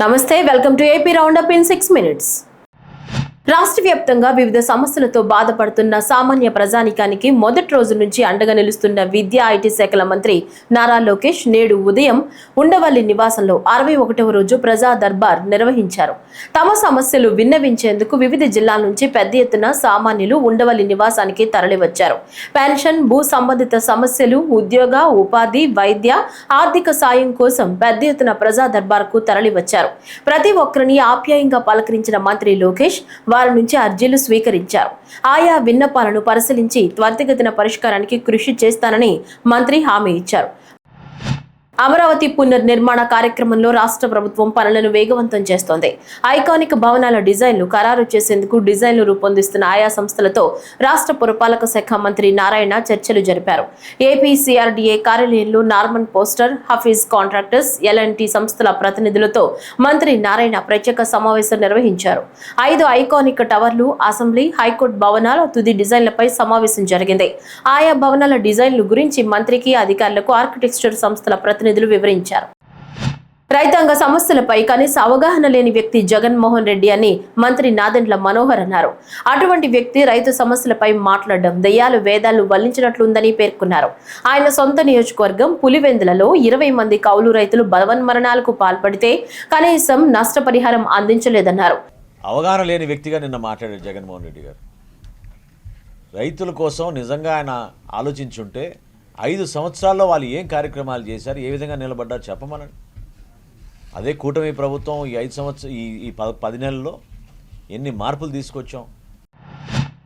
నమస్తే welcome to AP round up in six minutes రాష్ట్ర వ్యాప్తంగా వివిధ సమస్యలతో బాధపడుతున్న సామాన్య ప్రజానికానికి మొదటి రోజు నుంచి అండగా నిలుస్తున్న విద్యా ఐటీ శాఖల మంత్రి నారా లోకేష్ నేడు ఉదయం ఉండవల్లి నివాసంలో అరవై ఒకటవ రోజు ప్రజా దర్బార్ నిర్వహించారు. తమ సమస్యలు విన్నవించేందుకు వివిధ జిల్లాల నుంచి పెద్ద ఎత్తున సామాన్యులు ఉండవల్లి నివాసానికి తరలివచ్చారు. పెన్షన్ భూ సంబంధిత సమస్యలు ఉద్యోగ ఉపాధి వైద్య ఆర్థిక సాయం కోసం పెద్ద ఎత్తున ప్రజా దర్బార్కు తరలివచ్చారు. ప్రతి ఒక్కరిని ఆప్యాయంగా పలకరించిన మంత్రి లోకేష్ వారి నుంచి అర్జీలు స్వీకరించారు. ఆయా విన్నపాలను పరిశీలించి త్వరితగతిన పరిష్కారానికి కృషి చేస్తానని మంత్రి హామీ ఇచ్చారు. అమరావతి పునర్నిర్మాణ కార్యక్రమంలో రాష్ట్ర ప్రభుత్వం పనులను వేగవంతం చేస్తోంది. ఐకానిక్ భవనాల డిజైన్లు ఖరారు చేసేందుకు డిజైన్లు రూపొందిస్తున్న ఆయా సంస్థలతో రాష్ట్ర పురపాలక శాఖ మంత్రి నారాయణ చర్చలు జరిపారు. ఏపీసీఆర్డీఏ కార్యాలయంలో Norman Foster Hafeez contractors LNT సంస్థల ప్రతినిధులతో మంత్రి నారాయణ ప్రత్యేక సమావేశం నిర్వహించారు. ఐదు ఐకానిక్ టవర్లు అసెంబ్లీ హైకోర్టు భవనాల తుది డిజైన్లపై సమావేశం జరిగింది. ఆయా భవనాల డిజైన్లు గురించి మంత్రికి అధికారులకు ఆర్కిటెక్చర్ సంస్థల ప్రతినిధులు వివరించారు. రైతాంగ సమస్యలపై కనీస అవగాహన లేని వ్యక్తి జగన్మోహన్ రెడ్డి అని మంత్రి నాదెండ్ల మనోహర్ అన్నారు. అటువంటి వ్యక్తి రైతు సమస్యలపై మాట్లాడడం దయ్యాలు వేదాలు వల్లించినట్లుందని పేర్కొన్నారు. ఆయన సొంత నియోజకవర్గం పులివెందులలో ఇరవై మంది కౌలు రైతులు బలవన్మరణాలకు పాల్పడితే కనీసం నష్టపరిహారం అందించలేదన్నారు. అవగాహన లేని వ్యక్తిగా నిన్న మాట్లాడారు జగన్మోహన్ రెడ్డి గారు. రైతుల కోసం నిజంగా ఆయన ఆలోచించుంటే ఐదు సంవత్సరాల్లో వాళ్ళు ఏం కార్యక్రమాలు చేశారు ఏ విధంగా నిలబడ్డారు చెప్పమనండి. అదే కూటమి ప్రభుత్వం ఈ ఐదు సంవత్సరం ఈ ఈ ప పది నెలల్లో ఎన్ని మార్పులు తీసుకొచ్చాం.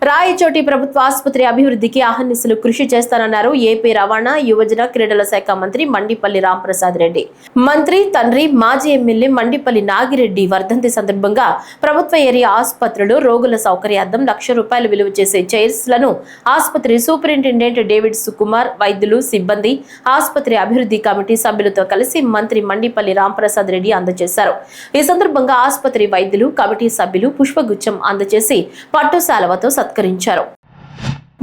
రాయచోటి ప్రభుత్వ ఆసుపత్రి అభివృద్ధికి అహర్నిశలు కృషి చేస్తానన్నారు ఏపీ రవాణా యువజన క్రీడల శాఖ మంత్రి మండిపల్లి రాంప్రసాద్ రెడ్డి. మంత్రి తండ్రి మాజీ ఎమ్మెల్యే మండిపల్లి నాగిరెడ్డి వర్ధంతి సందర్భంగా ప్రభుత్వ ఏరియా ఆసుపత్రిలో రోగుల సౌకర్యార్థం లక్ష రూపాయలు విలువ చేసే చైర్స్లను ఆసుపత్రి సూపరింటెండెంట్ డేవిడ్ సుకుమార్ వైద్యులు సిబ్బంది ఆసుపత్రి అభివృద్ధి కమిటీ సభ్యులతో కలిసి మంత్రి మండిపల్లి రాంప్రసాద్ రెడ్డి అందజేశారు. ఈ సందర్భంగా ఆసుపత్రి వైద్యులు కమిటీ సభ్యులు పుష్పగుచ్చం అందజేసి పట్టుశాలవతో సత్ సత్కరించారు.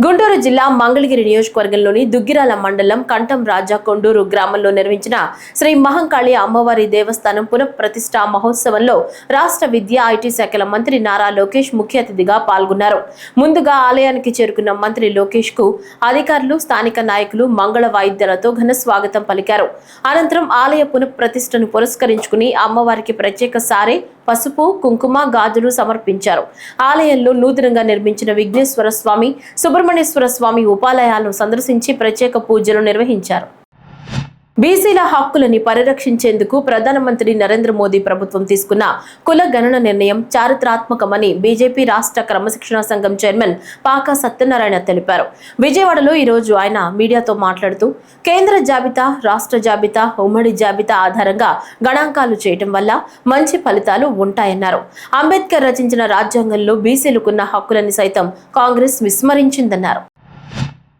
గుంటూరు జిల్లా మంగళగిరి నియోజకవర్గంలోని దుగ్గిరాల మండలం కంఠం రాజా కొండూరు గ్రామంలో నిర్మించిన శ్రీ మహంకాళి అమ్మవారి దేవస్థానం పునఃప్రతిష్ఠ మహోత్సవంలో రాష్ట్ర విద్యా ఐటీ శాఖల మంత్రి నారా లోకేష్ ముఖ్య అతిథిగా పాల్గొన్నారు. ముందుగా ఆలయానికి చేరుకున్న మంత్రి లోకేష్కు అధికారులు స్థానిక నాయకులు మంగళ వాయిద్యాలతో ఘన స్వాగతం పలికారు. అనంతరం ఆలయ పునఃప్రతిష్ఠను పురస్కరించుకుని అమ్మవారికి ప్రత్యేక సారే పసుపు కుంకుమ గాజులు సమర్పించారు. ఆలయంలో నూతనంగా నిర్మించిన విఘ్నేశ్వర స్వామి సుబ్రహ్మణ్యేశ్వర స్వామి ఉపాలయాలను సందర్శించి ప్రత్యేక పూజలు నిర్వహించారు. బీసీల హక్కులని పరిరక్షించేందుకు ప్రధానమంత్రి నరేంద్ర మోదీ ప్రభుత్వం తీసుకున్న కుల గణన నిర్ణయం చారిత్రాత్మకమని బీజేపీ రాష్ట్ర క్రమశిక్షణ సంఘం చైర్మన్ పాకా సత్యనారాయణ తెలిపారు. విజయవాడలో ఈరోజు ఆయన మీడియాతో మాట్లాడుతూ కేంద్ర జాబితా రాష్ట్ర జాబితా ఉమ్మడి జాబితా ఆధారంగా గణాంకాలు చేయటం వల్ల మంచి ఫలితాలు ఉంటాయన్నారు. అంబేద్కర్ రచించిన రాజ్యాంగంలో బీసీలకున్న హక్కులని సైతం కాంగ్రెస్ విస్మరించిందన్నారు.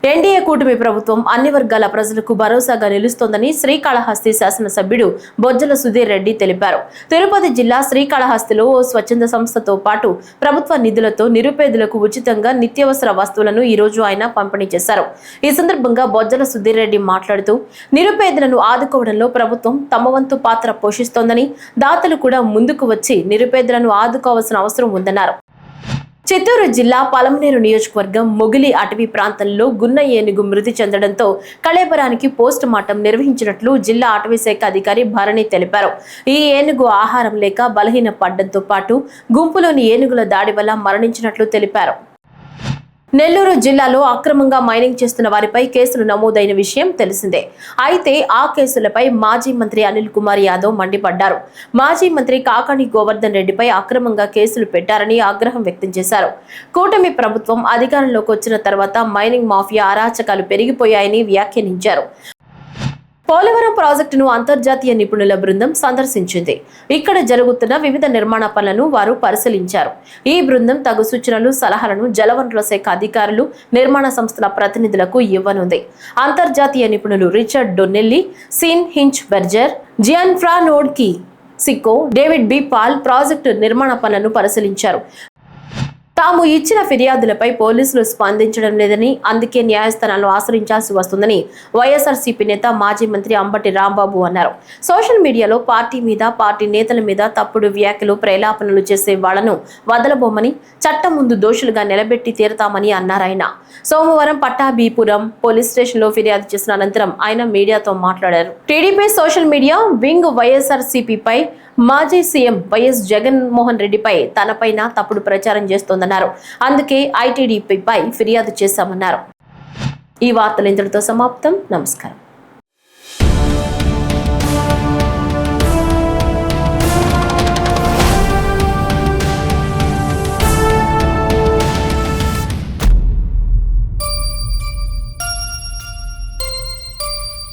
ఎన్డీఏ కూటమి ప్రభుత్వం అన్ని వర్గాల ప్రజలకు భరోసాగా నిలుస్తోందని శ్రీకాళహస్తి శాసనసభ్యుడు బొజ్జల సుధీర్ రెడ్డి తెలిపారు. తిరుపతి జిల్లా శ్రీకాళహస్తిలో ఓ స్వచ్ఛంద సంస్థతో పాటు ప్రభుత్వ నిధులతో నిరుపేదలకు ఉచితంగా నిత్యావసర వస్తువులను ఈ రోజు ఆయన పంపిణీ చేశారు. ఈ సందర్భంగా బొజ్జల సుధీర్ రెడ్డి మాట్లాడుతూ నిరుపేదలను ఆదుకోవడంలో ప్రభుత్వం తమ వంతు పాత్ర పోషిస్తోందని దాతలు కూడా ముందుకు వచ్చి నిరుపేదలను ఆదుకోవాల్సిన అవసరం ఉందన్నారు. చిత్తూరు జిల్లా పలమనేరు నియోజకవర్గం మొగిలి అటవీ ప్రాంతంలో గున్న ఏనుగు మృతి చెందడంతో కళేబరానికి పోస్ట్ మార్టం నిర్వహించినట్లు జిల్లా అటవీ శాఖ అధికారి భరణి తెలిపారు. ఈ ఏనుగు ఆహారం లేక బలహీన పడ్డంతో పాటు గుంపులోని ఏనుగుల దాడి వల్ల మరణించినట్లు తెలిపారు. నెల్లూరు జిల్లాలో అక్రమంగా మైనింగ్ చేస్తున్న వారిపై కేసులు నమోదైన విషయం తెలిసిందే. అయితే ఆ కేసులపై మాజీ మంత్రి అనిల్ కుమార్ యాదవ్ మండిపడ్డారు. మాజీ మంత్రి కాకాణి గోవర్ధన్ రెడ్డిపై అక్రమంగా కేసులు పెట్టారని ఆగ్రహం వ్యక్తం చేశారు. కూటమి ప్రభుత్వం అధికారంలోకి వచ్చిన తర్వాత మైనింగ్ మాఫియా అరాచకాలు పెరిగిపోయాయని వ్యాఖ్యానించారు. పోలవరం ప్రాజెక్టును అంతర్జాతీయ నిపుణుల బృందం సందర్శించింది. ఇక్కడ జరుగుతున్న వివిధ నిర్మాణ పనులను వారు పరిశీలించారు. ఈ బృందం తగు సూచనలు సలహాలను జలవనరుల శాఖ అధికారులు నిర్మాణ సంస్థల ప్రతినిధులకు ఇవ్వనుంది. అంతర్జాతీయ నిపుణులు Richard Donnelly Sean Hinch Berger జియాన్ఫ్రా నోడ్కి సిక్కో డేవిడ్ బి. పాల్ ప్రాజెక్టు నిర్మాణ పనులను పరిశీలించారు. తాము ఇచ్చిన ఫిర్యాదులపై పోలీసులు స్పందించడం లేదని అందుకే న్యాయస్థానాలను ఆశ్రయించాల్సి వస్తుందని వైఎస్ఆర్సీపీ నేత మాజీ మంత్రి అంబటి రాంబాబు అన్నారు. సోషల్ మీడియాలో పార్టీ మీద పార్టీ నేతల మీద తప్పుడు వ్యాఖ్యలు ప్రేలాపనలు చేసే వాళ్ళను వదలబోమని చట్టం ముందు దోషులుగా నిలబెట్టి తీరతామని అన్నారాయన సోమవారం పట్టాభిపురం పోలీస్ స్టేషన్లో ఫిర్యాదు చేసిన అనంతరం ఆయన మీడియాతో మాట్లాడారు. టీడీపీ సోషల్ మీడియా వింగ్ వైఎస్ఆర్సీపీపై పై మాజీ సీఎం వైఎస్ జగన్మోహన్ రెడ్డిపై తనపైన తప్పుడు ప్రచారం చేస్తోందన్నారు. అందుకే ఐటీడీపీపై ఫిర్యాదు చేశామన్నారు. ఈ వార్తలు ఇంతటితో సమాప్తం. నమస్కారం.